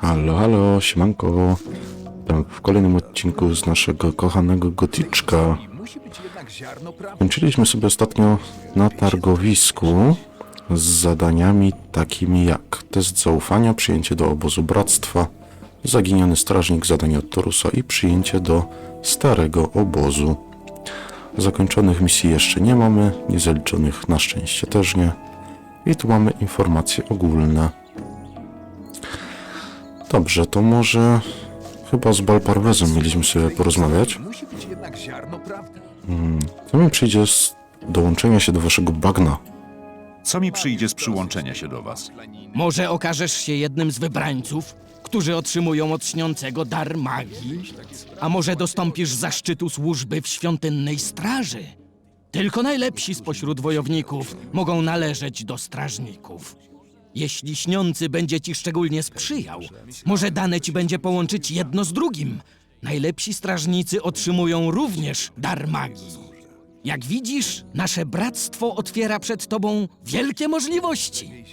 Halo, halo, siemanko. Witam w kolejnym odcinku z naszego kochanego Gotyczka. Kończyliśmy sobie ostatnio na targowisku z zadaniami takimi jak test zaufania, przyjęcie do obozu bractwa, zaginiony strażnik, zadanie od Torusa i przyjęcie do starego obozu. Zakończonych misji jeszcze nie mamy, niezaliczonych na szczęście też nie. I tu mamy informacje ogólne. Dobrze, to może chyba z Balparwezem mieliśmy sobie porozmawiać. Musi być jednak ziarno prawdy. Co mi przyjdzie z dołączenia się do waszego bagna? Co mi przyjdzie z przyłączenia się do was? Może okażesz się jednym z wybrańców, którzy otrzymują od śniącego dar magii? A może dostąpisz zaszczytu służby w świątynnej straży? Tylko najlepsi spośród wojowników mogą należeć do strażników. Jeśli śniący będzie ci szczególnie sprzyjał, może dane ci będzie połączyć jedno z drugim. Najlepsi strażnicy otrzymują również dar magii. Jak widzisz, nasze bractwo otwiera przed tobą wielkie możliwości.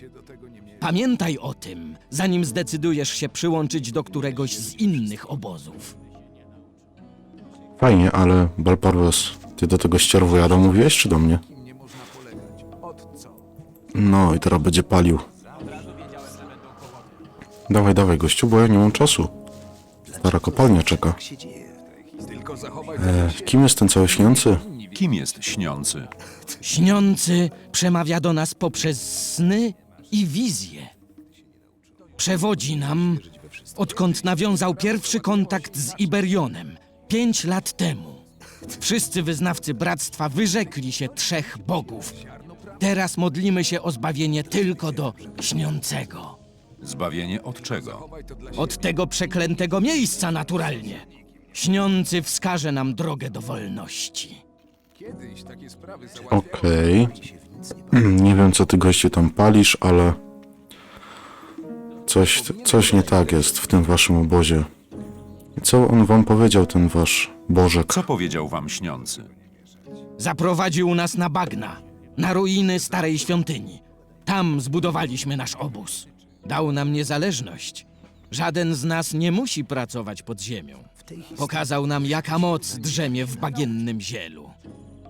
Pamiętaj o tym, zanim zdecydujesz się przyłączyć do któregoś z innych obozów. Fajnie, ale Balparwez, ty do tego ścierwojada mówiłeś, czy do mnie? No i teraz będzie palił. Dawaj, dawaj, gościu, bo ja nie mam czasu. Stara kopalnia czeka. Tylko zachowaj E, kim jest ten cały śniący? Kim jest śniący? Śniący przemawia do nas poprzez sny i wizje. Przewodzi nam, odkąd nawiązał pierwszy kontakt z Iberionem, pięć lat temu. Wszyscy wyznawcy bractwa wyrzekli się trzech bogów. Teraz modlimy się o zbawienie tylko do śniącego. Zbawienie od czego? Od tego przeklętego miejsca naturalnie. Śniący wskaże nam drogę do wolności. kiedyś takie sprawy załatwiają. Okej. Nie wiem, co ty gościu tam palisz, ale... Coś, coś nie tak jest w tym waszym obozie. I co on wam powiedział, ten wasz Bożek? Co powiedział wam śniący? Zaprowadził nas na bagna, na ruiny starej świątyni. Tam zbudowaliśmy nasz obóz. Dał nam niezależność. Żaden z nas nie musi pracować pod ziemią. Pokazał nam, jaka moc drzemie w bagiennym zielu.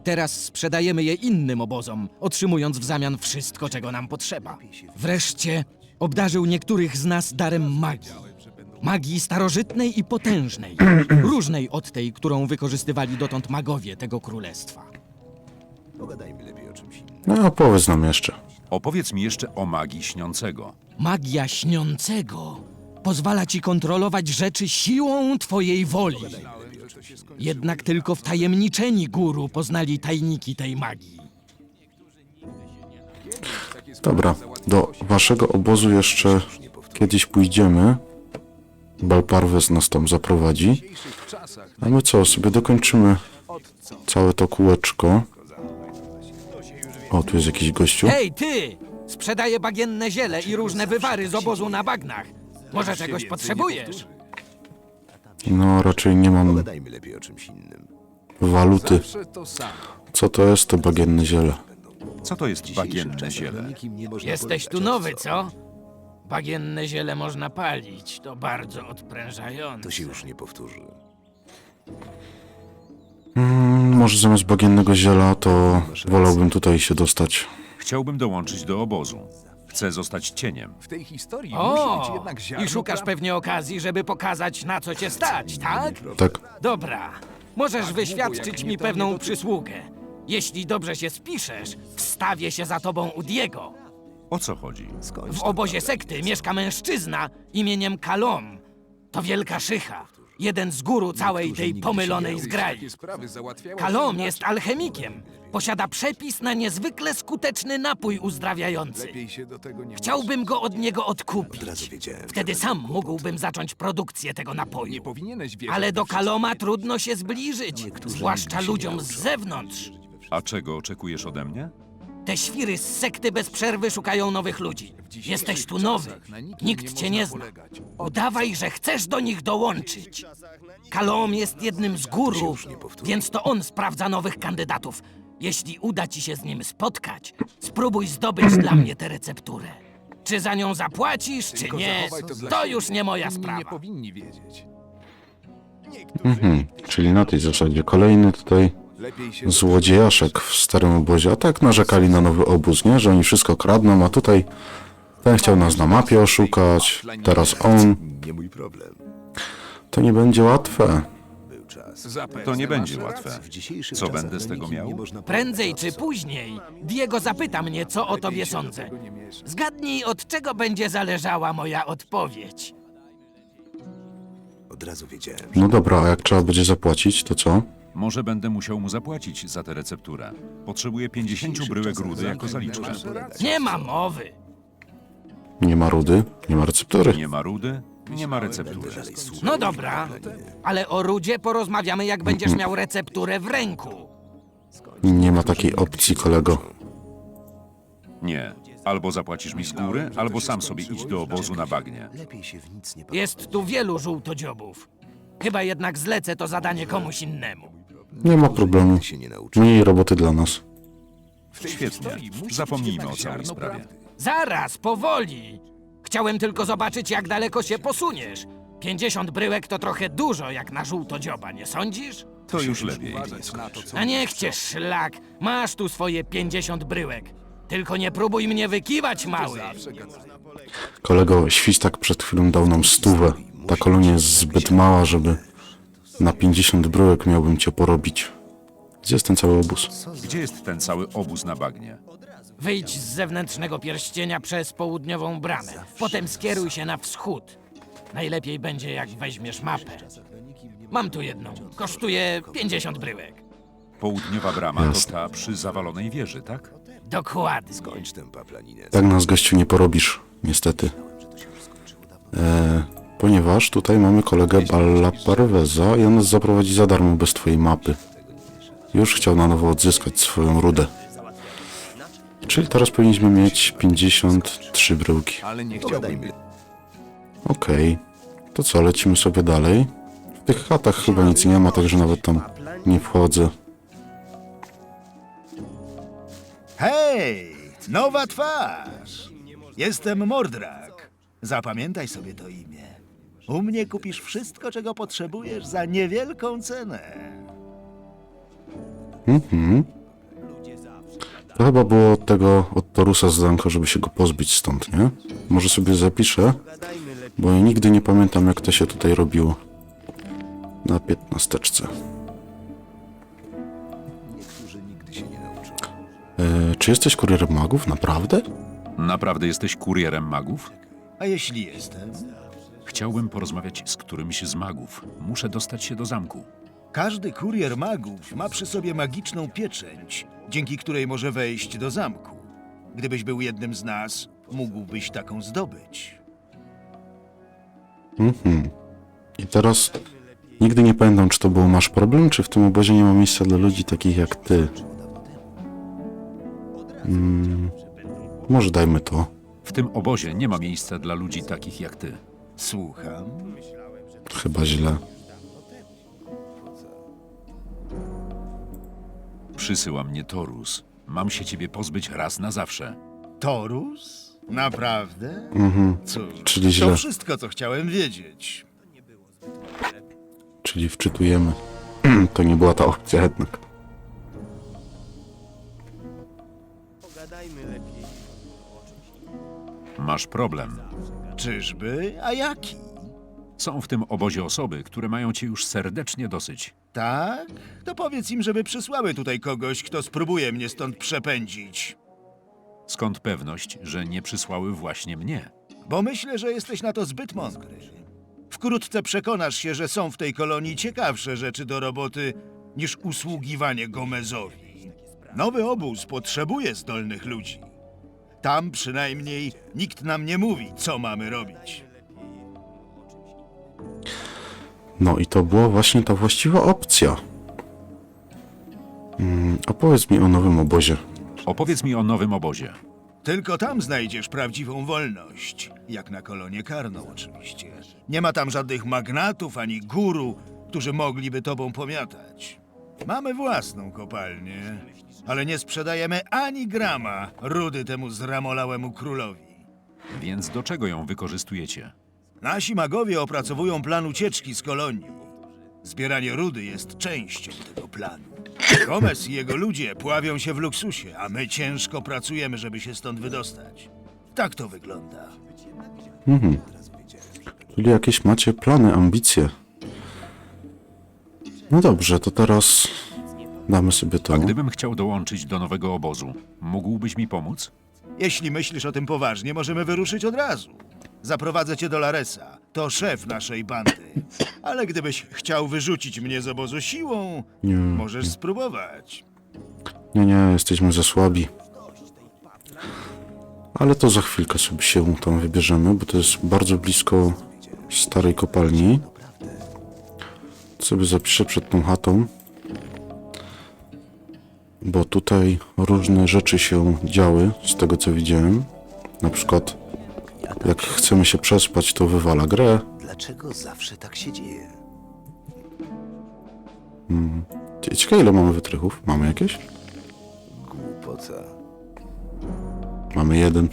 Teraz sprzedajemy je innym obozom, otrzymując w zamian wszystko, czego nam potrzeba. Wreszcie obdarzył niektórych z nas darem magii. Magii starożytnej i potężnej, różnej od tej, którą wykorzystywali dotąd magowie tego królestwa. No, opowiedz nam jeszcze. Opowiedz mi jeszcze o magii śniącego. Magia śniącego pozwala ci kontrolować rzeczy siłą twojej woli. Jednak tylko wtajemniczeni guru poznali tajniki tej magii. Dobra, do waszego obozu jeszcze kiedyś pójdziemy. Balparwez nas tam zaprowadzi. A my co, sobie dokończymy całe to kółeczko. O, tu jest jakiś gościu. Hej, ty! Sprzedaję bagienne ziele i różne wywary z obozu na bagnach. Może czegoś potrzebujesz? No, raczej nie mam lepiej o czymś innym. waluty. Co to jest to bagienne ziele? Co to jest bagienne ziele? Nikim nie można Jesteś tu polegać. nowy, co? Bagienne ziele można palić. To bardzo odprężające. To się już nie powtórzy. Mm, może zamiast bagiennego ziela to wolałbym tutaj się dostać. Chciałbym dołączyć do obozu. Chcę zostać cieniem. W tej historii musi być O! jednak ziarno I szukasz prawdy. pewnie okazji, żeby pokazać, na co cię stać, tak? Tak, Dobra. Możesz Tak, wyświadczyć mi pewną przysługę. Jeśli dobrze się spiszesz, wstawię się za tobą u Diego. O co chodzi? W obozie sekty mieszka mężczyzna imieniem Kalom. To wielka szycha. Jeden z guru całej tej pomylonej zgrai. Kalom jest alchemikiem. Posiada przepis na niezwykle skuteczny napój uzdrawiający. Chciałbym go od niego odkupić. Wtedy sam mógłbym zacząć produkcję tego napoju. Ale do. Kaloma trudno się zbliżyć, zwłaszcza ludziom z zewnątrz. A czego oczekujesz ode mnie? Te świry z sekty bez przerwy szukają nowych ludzi. Jesteś tu nowy. Nikt cię nie zna. Udawaj, że chcesz do nich dołączyć. Kalom jest jednym z guru, więc to on sprawdza nowych kandydatów. Jeśli uda ci się z nim spotkać, spróbuj zdobyć dla mnie tę recepturę. Czy za nią zapłacisz, czy Tylko nie, zachowaj to dla to siebie. już nie moja Inni nie sprawa. powinni wiedzieć. Mhm. Czyli na tej zasadzie kolejny tutaj złodziejaszek w starym obozie. A tak narzekali na nowy obóz, nie? Że oni wszystko kradną, a tutaj ten chciał nas na mapie oszukać, teraz on. Nie mój problem. To nie będzie łatwe. To nie będzie łatwe. Co będę z tego miał? Prędzej czy później Diego zapyta mnie, co o tobie sądzę. Zgadnij, od czego będzie zależała moja odpowiedź. Od razu wiedziałem, No dobra, a jak trzeba będzie zapłacić, to co? Może będę musiał mu zapłacić za tę recepturę. Potrzebuję 50 bryłek rudy jako zaliczkę. Nie ma mowy. Nie ma rudy, nie ma receptury. Nie ma rudy, nie ma receptury. No dobra, ale o Rudzie porozmawiamy, jak będziesz miał recepturę w ręku. Nie ma takiej opcji, kolego. Nie. Albo zapłacisz mi z góry, albo sam sobie idź do obozu na bagnie. Lepiej się w nic nie Jest tu wielu żółtodziobów. Chyba jednak zlecę to zadanie komuś innemu. Nie ma problemu. Mniej roboty dla nas. Świetnie. Zapomnijmy o całej sprawie. Zaraz, powoli. Chciałem tylko zobaczyć, jak daleko się posuniesz. 50 bryłek to trochę dużo, jak na żółtodzioba, nie sądzisz? To już lepiej. A niech cię szlak. Masz tu swoje 50 bryłek. Tylko nie próbuj mnie wykiwać, mały. Kolego, Świstak przed chwilą dał nam stówę. Ta kolonia jest zbyt mała, żeby na 50 bryłek miałbym cię porobić. Gdzie jest ten cały obóz? Gdzie jest ten cały obóz na bagnie? Wyjdź z zewnętrznego pierścienia przez południową bramę. Potem skieruj się na wschód. Najlepiej będzie, jak weźmiesz mapę. Mam tu jedną. Kosztuje 50 bryłek. Południowa brama to Jasne. ta przy zawalonej wieży, tak? Dokładnie. Kończ tę paplaninę. Tak nas gościu nie porobisz, niestety. E, ponieważ tutaj mamy kolegę Balla Parveza i on nas zaprowadzi za darmo bez twojej mapy. Już chciał na nowo odzyskać swoją rudę. Czyli teraz powinniśmy mieć 53 bryłki. Ale nie chciałbym Pogadajmy. Okej. To co, lecimy sobie dalej? W tych chatach chyba nic nie ma, także nawet tam nie wchodzę. Hej, nowa twarz! Jestem Mordrak. Zapamiętaj sobie to imię. U mnie kupisz wszystko, czego potrzebujesz za niewielką cenę. To chyba było od tego, od Torusa zadanko, żeby się go pozbyć stąd, nie? Może sobie zapiszę, bo ja nigdy nie pamiętam jak to się tutaj robiło. Na piętnasteczce. Niektórzy nigdy się nie nauczą. E, czy jesteś kurierem magów? Naprawdę? Naprawdę jesteś kurierem magów? A jeśli jestem? Chciałbym porozmawiać z którymś z magów. Muszę dostać się do zamku. Każdy kurier magów ma przy sobie magiczną pieczęć, dzięki której może wejść do zamku. Gdybyś był jednym z nas, mógłbyś taką zdobyć. I teraz nigdy nie pamiętam, czy to było masz problem, czy w tym obozie nie ma miejsca dla ludzi takich jak ty. Mm, może dajmy to. W tym obozie nie ma miejsca dla ludzi takich jak ty. Słucham. Chyba źle. Przysyła mnie Torus. Mam się ciebie pozbyć raz na zawsze. Torus? Naprawdę? Cóż, Czyli źle. to wszystko, co chciałem wiedzieć. Czyli wczytujemy. to nie była ta opcja jednak. Masz problem. Czyżby? A jaki? Są w tym obozie osoby, które mają cię już serdecznie dosyć. Tak? To powiedz im, żeby przysłały tutaj kogoś, kto spróbuje mnie stąd przepędzić. Skąd pewność, że nie przysłały właśnie mnie? Bo myślę, że jesteś na to zbyt mądry. Wkrótce przekonasz się, że są w tej kolonii ciekawsze rzeczy do roboty niż usługiwanie Gomezowi. Nowy obóz potrzebuje zdolnych ludzi. Tam przynajmniej nikt nam nie mówi, co mamy robić. No i to była właśnie ta właściwa opcja. Mm, opowiedz mi o nowym obozie. Opowiedz mi o nowym obozie. Tylko tam znajdziesz prawdziwą wolność. Jak na kolonię karną, oczywiście. Nie ma tam żadnych magnatów ani guru, którzy mogliby tobą pomiatać. Mamy własną kopalnię, ale nie sprzedajemy ani grama rudy temu zramolałemu królowi. Więc do czego ją wykorzystujecie? Nasi magowie opracowują plan ucieczki z kolonii. Zbieranie rudy jest częścią tego planu. Gomez i jego ludzie pławią się w luksusie, a my ciężko pracujemy, żeby się stąd wydostać. Tak to wygląda. Czyli jakieś macie plany, ambicje. No dobrze, to teraz damy sobie to. A gdybym chciał dołączyć do nowego obozu, mógłbyś mi pomóc? Jeśli myślisz o tym poważnie, możemy wyruszyć od razu. Zaprowadzę cię do Laresa. To szef naszej bandy. Ale gdybyś chciał wyrzucić mnie z obozu siłą, Nie, możesz spróbować. nie, nie, jesteśmy za słabi. Ale to za chwilkę sobie się tam wybierzemy, bo to jest bardzo blisko starej kopalni. Sobie zapiszę przed tą chatą. Bo tutaj różne rzeczy się działy, z tego co widziałem. Na przykład, jak chcemy się przespać, to wywala grę. Dlaczego zawsze tak się dzieje? Ciekawe, ile mamy wytrychów? Mamy jakieś? Głupota. Mamy jeden.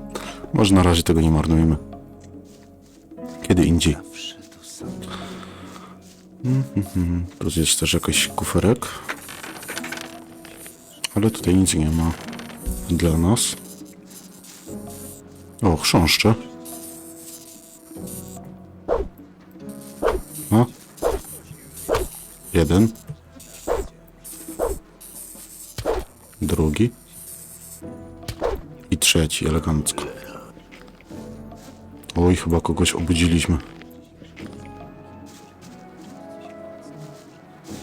Może na razie tego nie marnujmy. Kiedy indziej. Zawsze to samo. Tu jest też jakiś kuferek. Ale tutaj nic nie ma dla nas. O, chrząszcze. No. Jeden. Drugi. I trzeci, elegancko. Oj, chyba kogoś obudziliśmy.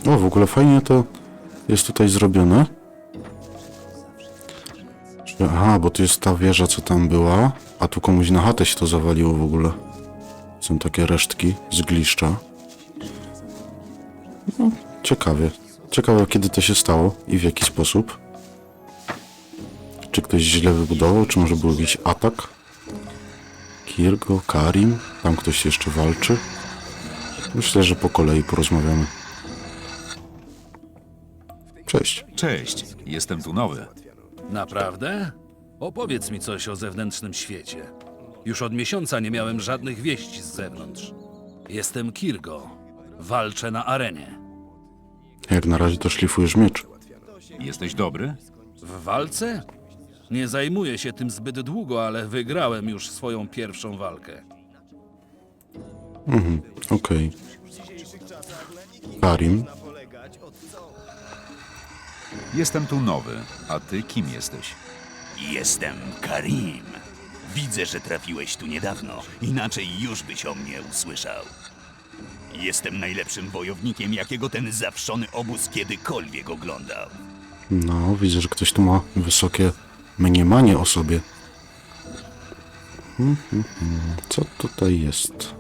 O, w ogóle fajnie to jest tutaj zrobione. Aha, bo to jest ta wieża, co tam była, a tu komuś na chatę się to zawaliło w ogóle. Są takie resztki z gliszcza. No, ciekawie. Ciekawe, kiedy to się stało i w jaki sposób. Czy ktoś źle wybudował, czy może był jakiś atak? Kirgo, Karim, tam ktoś jeszcze walczy. Myślę, że po kolei porozmawiamy. Cześć. Cześć, jestem tu nowy. Naprawdę? Opowiedz mi coś o zewnętrznym świecie. Już od miesiąca nie miałem żadnych wieści z zewnątrz. Jestem Kirgo. Walczę na arenie. Jak na razie to szlifujesz miecz. Jesteś dobry? W walce? Nie zajmuję się tym zbyt długo, ale wygrałem już swoją pierwszą walkę. Okej. Karim. Jestem tu nowy, a ty kim jesteś? Jestem Karim. Widzę, że trafiłeś tu niedawno, inaczej już byś o mnie usłyszał. Jestem najlepszym wojownikiem, jakiego ten zawszony obóz kiedykolwiek oglądał. No, widzę, że ktoś tu ma wysokie mniemanie o sobie. Hmm, hmm, hmm. Co tutaj jest?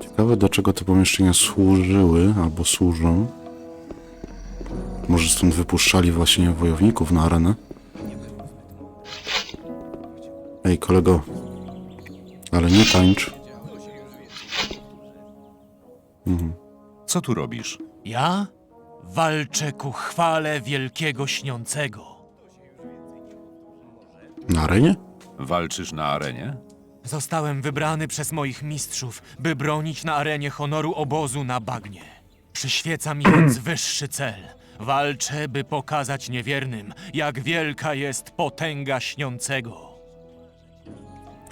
Ciekawe, do czego te pomieszczenia służyły albo służą. Może stąd wypuszczali właśnie wojowników na arenę? Ej, kolego. Ale nie tańcz. Co tu robisz? Ja walczę ku chwale wielkiego śniącego. Na arenie? Walczysz na arenie? Zostałem wybrany przez moich mistrzów, by bronić na arenie honoru obozu na bagnie. Przyświeca mi więc wyższy cel. Walczę, by pokazać niewiernym, jak wielka jest potęga śniącego.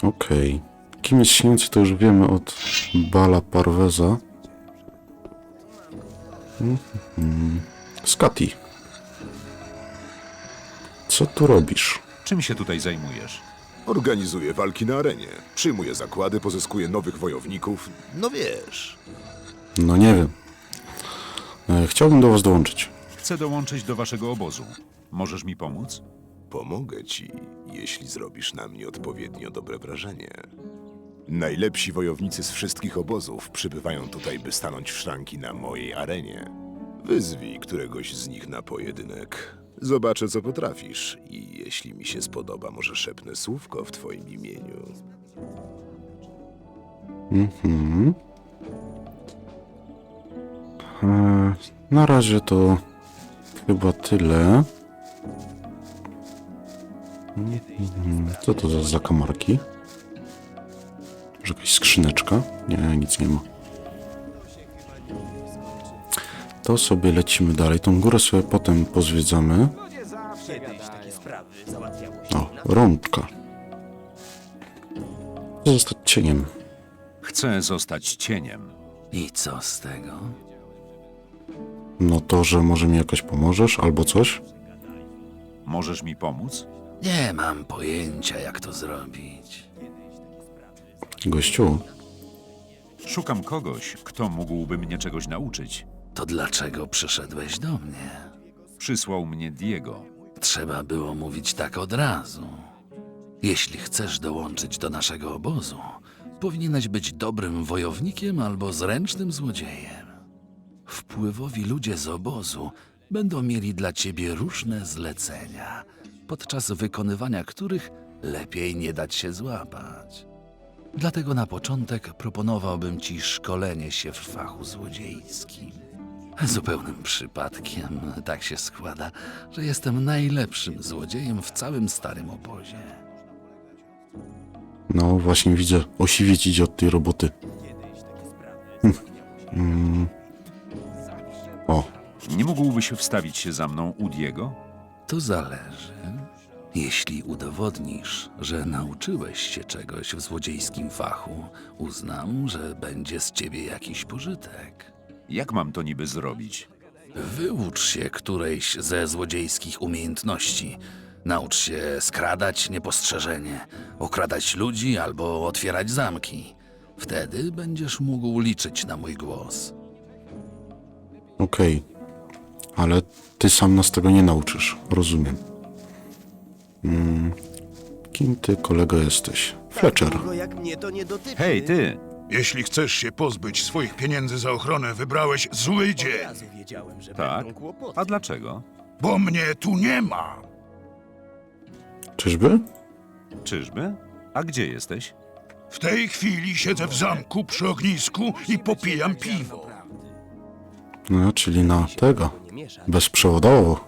Okej. Kim jest śniący, to już wiemy od Bala Parweza. Mhm. Skati. Co tu robisz? Czym się tutaj zajmujesz? Organizuje walki na arenie, przyjmuje zakłady, pozyskuje nowych wojowników. No wiesz. No nie wiem. E, chciałbym do was dołączyć. Chcę dołączyć do waszego obozu. Możesz mi pomóc? Pomogę ci, jeśli zrobisz na mnie odpowiednio dobre wrażenie. Najlepsi wojownicy z wszystkich obozów przybywają tutaj, by stanąć w szranki na mojej arenie. Wyzwij któregoś z nich na pojedynek. Zobaczę, co potrafisz i jeśli mi się spodoba, może szepnę słówko w twoim imieniu. Mhm. E, na razie to chyba tyle. Co to za zakamarki? Może jakaś skrzyneczka? Nie, nic nie ma. To sobie lecimy dalej. Tą górę sobie potem pozwiedzamy. O, rączka. Zostać cieniem. Chcę zostać cieniem. I co z tego? No to, że może mi jakoś pomożesz albo coś? Możesz mi pomóc? Nie mam pojęcia, jak to zrobić. Gościu, Szukam kogoś, kto mógłby mnie czegoś nauczyć. To dlaczego przyszedłeś do mnie? Przysłał mnie Diego. Trzeba było mówić tak od razu. Jeśli chcesz dołączyć do naszego obozu, powinieneś być dobrym wojownikiem albo zręcznym złodziejem. Wpływowi ludzie z obozu będą mieli dla ciebie różne zlecenia, podczas wykonywania których lepiej nie dać się złapać. Dlatego na początek proponowałbym ci szkolenie się w fachu złodziejskim. Zupełnym przypadkiem tak się składa, że jestem najlepszym złodziejem w całym starym obozie. no właśnie widzę, osiwieć idzie od tej roboty. Hm. Nie mógłbyś wstawić się za mną u Diego? To zależy. Jeśli udowodnisz, że nauczyłeś się czegoś w złodziejskim fachu, uznam, że będzie z ciebie jakiś pożytek. Jak mam to niby zrobić? Wyucz się którejś ze złodziejskich umiejętności. Naucz się skradać niepostrzeżenie, okradać ludzi albo otwierać zamki. Wtedy będziesz mógł liczyć na mój głos. okej. Ale ty sam nas tego nie nauczysz. Rozumiem. Mm. Kim ty, kolego, jesteś? Fletcher. dotyczy. Hej, ty! Jeśli chcesz się pozbyć swoich pieniędzy za ochronę, wybrałeś zły dzień, wiedziałem, że Tak? A dlaczego? bo mnie tu nie ma. Czyżby? Czyżby? A gdzie jesteś? W tej chwili siedzę w zamku przy ognisku i popijam piwo. No, czyli na tego. Bezprzewodowo.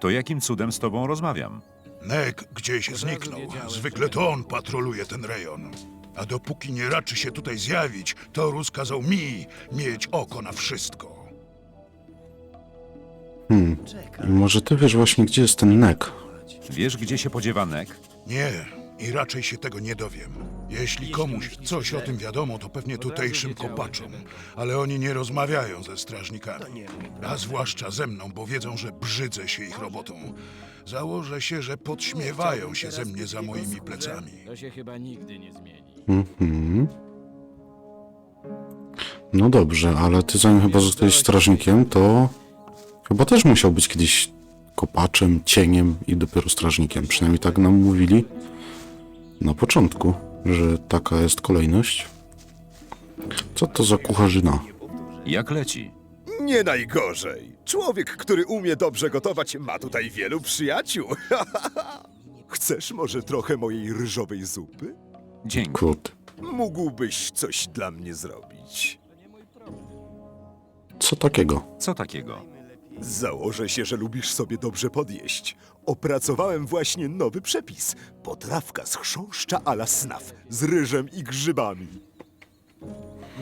To jakim cudem z tobą rozmawiam? Nek gdzieś zniknął. Zwykle to on patroluje ten rejon. A dopóki nie raczy się tutaj zjawić, to rozkazał mi mieć oko na wszystko. Hmm. Może ty wiesz właśnie, gdzie jest ten nek? Wiesz, gdzie się podziewa Nek? Nie, i raczej się tego nie dowiem. Jeśli komuś coś o tym wiadomo, to pewnie tutejszym kopaczom, ale oni nie rozmawiają ze strażnikami. A zwłaszcza ze mną, bo wiedzą, że brzydzę się ich robotą. Założę się, że podśmiewają się ze mnie za moimi plecami. To się chyba nigdy nie zmieni. Mhm. No dobrze, ale ty zanim chyba zostałeś strażnikiem, to chyba też musiał być kiedyś kopaczem, cieniem i dopiero strażnikiem. Przynajmniej tak nam mówili na początku, że taka jest kolejność. Co to za kucharzyna? Jak leci? Nie najgorzej. Człowiek, który umie dobrze gotować, ma tutaj wielu przyjaciół. Chcesz może trochę mojej ryżowej zupy? Dzięki. Kurde. Mógłbyś coś dla mnie zrobić. Co takiego? Co takiego? Założę się, że lubisz sobie dobrze podjeść. Opracowałem właśnie nowy przepis. Potrawka z chrząszcza a la snaf, z ryżem i grzybami.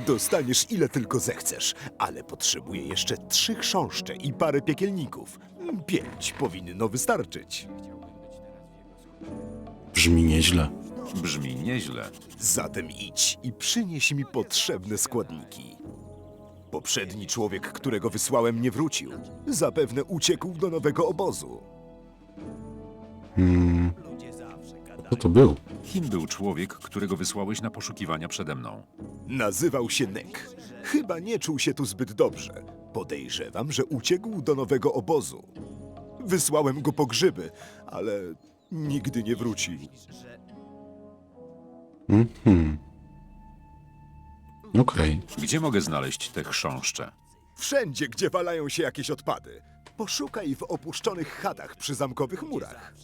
Dostaniesz ile tylko zechcesz, ale potrzebuję jeszcze trzy chrząszcze i parę piekielników. Pięć powinno wystarczyć. Brzmi nieźle. Brzmi nieźle. Zatem idź i przynieś mi potrzebne składniki. Poprzedni człowiek, którego wysłałem, nie wrócił. Zapewne uciekł do nowego obozu. Co to był? Kim był człowiek, którego wysłałeś na poszukiwania przede mną? Nazywał się Nek. Chyba nie czuł się tu zbyt dobrze. Podejrzewam, że uciekł do nowego obozu. Wysłałem go po grzyby, ale nigdy nie wrócił. Mhm. Okej. Gdzie mogę znaleźć te chrząszcze? Wszędzie, gdzie walają się jakieś odpady. Poszukaj w opuszczonych chatach przy zamkowych murach.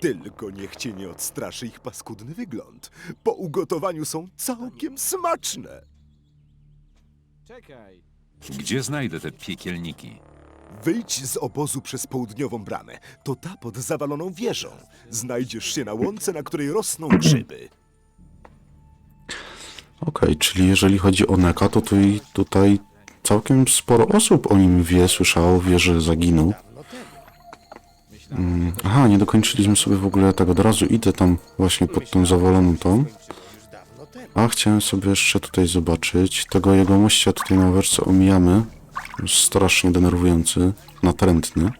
Tylko niech cię nie odstraszy ich paskudny wygląd. Po ugotowaniu są całkiem smaczne. Czekaj. Gdzie znajdę te piekielniki? Wyjdź z obozu przez południową bramę. To ta pod zawaloną wieżą. Znajdziesz się na łące, na której rosną grzyby. Okej, czyli jeżeli chodzi o Neka, to tu tutaj całkiem sporo osób o nim wie, słyszało, wie, że zaginął. Mm, aha, nie dokończyliśmy sobie w ogóle tak od razu. Idę tam właśnie pod tą zawaloną tą. A chciałem sobie jeszcze tutaj zobaczyć. Tego jego mościa tutaj na wersję omijamy. Strasznie denerwujący, natrętny.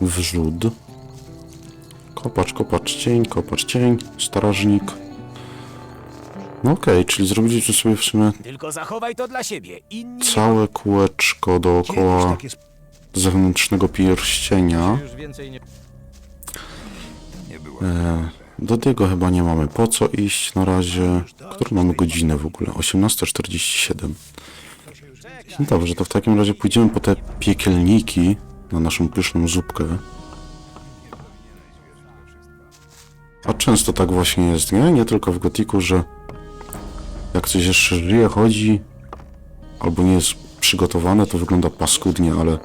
Wrzód. Kopacz, kopacz, cień, kopacz, cień, strażnik. No okej, czyli zrobiliśmy sobie w sumie Tylko zachowaj to dla siebie. Inni całe kółeczko dookoła zewnętrznego pierścienia. Już więcej nie... E, do tego chyba nie mamy po co iść na razie. Którą mamy godzinę w ogóle? 18.47. No dobrze, to w takim razie pójdziemy po te piekielniki na naszą pyszną zupkę. A często tak właśnie jest, nie? Nie tylko w Gotiku, że jak coś jeszcze żyje, chodzi, albo nie jest przygotowane, to wygląda paskudnie, ale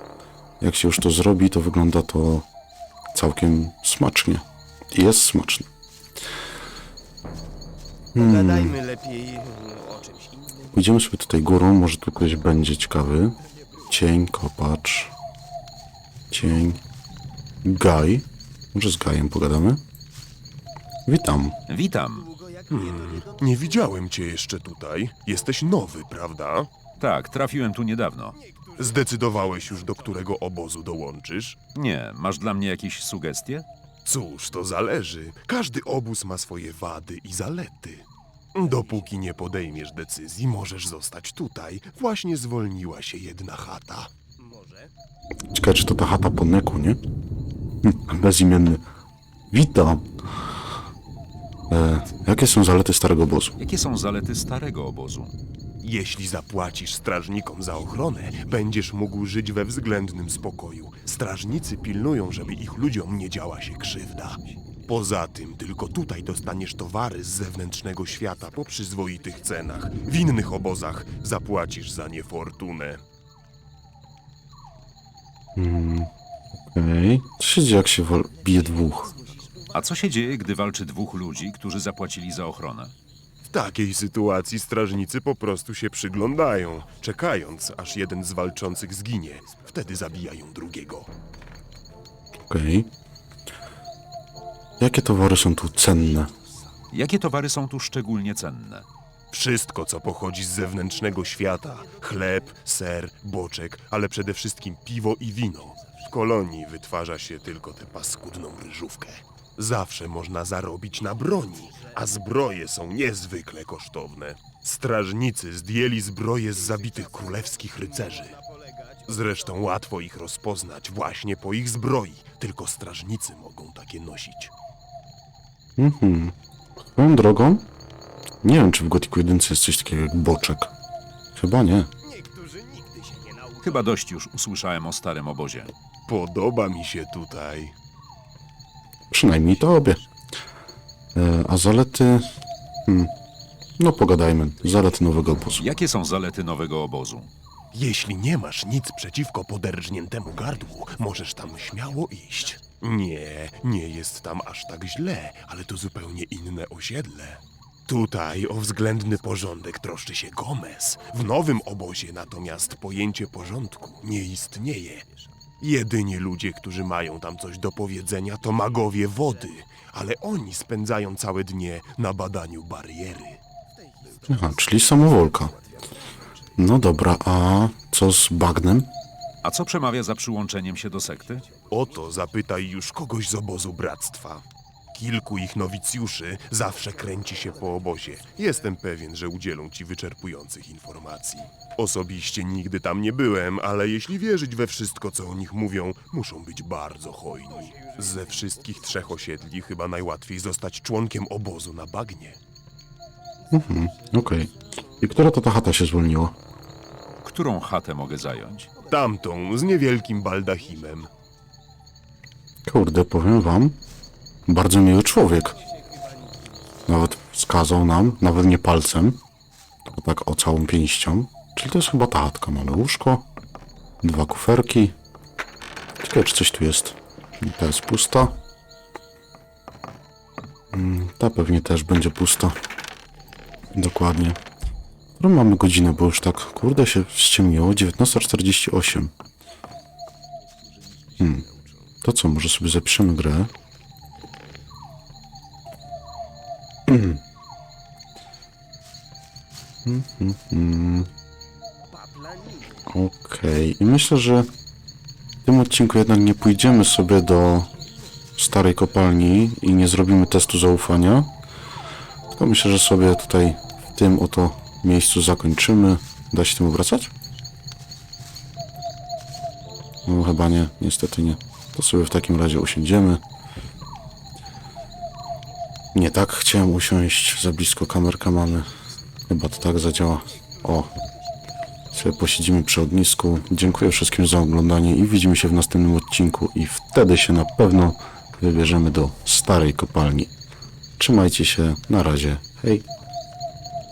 jak się już to zrobi, to wygląda to całkiem smacznie. Jest smaczne. pogadajmy lepiej mm, o czymś innym. Pójdziemy sobie tutaj górą, może tu ktoś będzie ciekawy. Cień, kopacz. Cień. Gaj. Może z Gajem pogadamy? Witam. Witam. Nie widziałem cię jeszcze tutaj. Jesteś nowy, prawda? Tak, trafiłem tu niedawno. Zdecydowałeś już, do którego obozu dołączysz? Nie, masz dla mnie jakieś sugestie? Cóż, to zależy. Każdy obóz ma swoje wady i zalety. Dopóki nie podejmiesz decyzji, możesz zostać tutaj. Właśnie zwolniła się jedna chata. Ciekawe, czy to ta chata po Neku, nie? Hm, Bezimienny. Witam. E, jakie są zalety starego obozu? Jakie są zalety starego obozu? Jeśli zapłacisz strażnikom za ochronę, będziesz mógł żyć we względnym spokoju. Strażnicy pilnują, żeby ich ludziom nie działa się krzywda. Poza tym, tylko tutaj dostaniesz towary z zewnętrznego świata po przyzwoitych cenach. W innych obozach zapłacisz za niefortunę. Okej. Co się dzieje, jak się wal- bije dwóch? A co się dzieje, gdy walczy dwóch ludzi, którzy zapłacili za ochronę? W takiej sytuacji strażnicy po prostu się przyglądają, czekając, aż jeden z walczących zginie. Wtedy zabijają drugiego. Okej. Jakie towary są tu cenne? Jakie towary są tu szczególnie cenne? Wszystko, co pochodzi z zewnętrznego świata chleb, ser, boczek, ale przede wszystkim piwo i wino. W kolonii wytwarza się tylko tę paskudną ryżówkę. Zawsze można zarobić na broni, a zbroje są niezwykle kosztowne. Strażnicy zdjęli zbroje z zabitych królewskich rycerzy. Zresztą łatwo ich rozpoznać właśnie po ich zbroi, tylko strażnicy mogą takie nosić. Mhm. Swoją drogą, nie wiem, czy w Gotiku 1 jest coś takiego jak boczek. Chyba nie. Chyba dość już usłyszałem o starym obozie. Podoba mi się tutaj. Przynajmniej tobie. E, a zalety... Hmm. No pogadajmy. Zalety nowego obozu. Jakie są zalety nowego obozu? Jeśli nie masz nic przeciwko poderżniętemu gardłu, możesz tam śmiało iść. Nie, nie jest tam aż tak źle, ale to zupełnie inne osiedle. Tutaj o względny porządek troszczy się Gomez. W nowym obozie natomiast pojęcie porządku nie istnieje. Jedyni ludzie, którzy mają tam coś do powiedzenia, to magowie wody, ale oni spędzają całe dnie na badaniu bariery. Aha, czyli samowolka. No dobra, a co z bagnem? A co przemawia za przyłączeniem się do sekty? O to zapytaj już kogoś z obozu bractwa. Kilku ich nowicjuszy zawsze kręci się po obozie. Jestem pewien, że udzielą ci wyczerpujących informacji. Osobiście nigdy tam nie byłem, ale jeśli wierzyć we wszystko, co o nich mówią, muszą być bardzo hojni. Ze wszystkich trzech osiedli chyba najłatwiej zostać członkiem obozu na bagnie. Okej. I która to ta chata się zwolniła? Którą chatę mogę zająć? Tamtą, z niewielkim baldachimem. Kurde, powiem wam, bardzo miły człowiek. Nawet wskazał nam, nawet nie palcem, tylko tak o całą pięścią. Czyli to jest chyba ta chatka. Mamy łóżko, Dwa kuferki. Ciekawe, czy coś tu jest. Ta jest pusta. Mm, Ta pewnie też będzie pusta. Dokładnie. Którą mamy godzinę, bo już tak, kurde, się ściemniło. 19.48. Hmm. To co, może sobie zapiszemy grę? Okej, i myślę, że w tym odcinku jednak nie pójdziemy sobie do starej kopalni i nie zrobimy testu zaufania. Tylko myślę, że sobie tutaj w tym oto miejscu zakończymy. Da się tym wracać? No chyba nie, niestety nie. To sobie w takim razie usiądziemy. Tak chciałem usiąść, za blisko kamerka mamy. Chyba to tak zadziała. O, sobie posiedzimy przy ognisku. Dziękuję wszystkim za oglądanie i widzimy się w następnym odcinku i wtedy się na pewno wybierzemy do starej kopalni. Trzymajcie się, na razie, hej.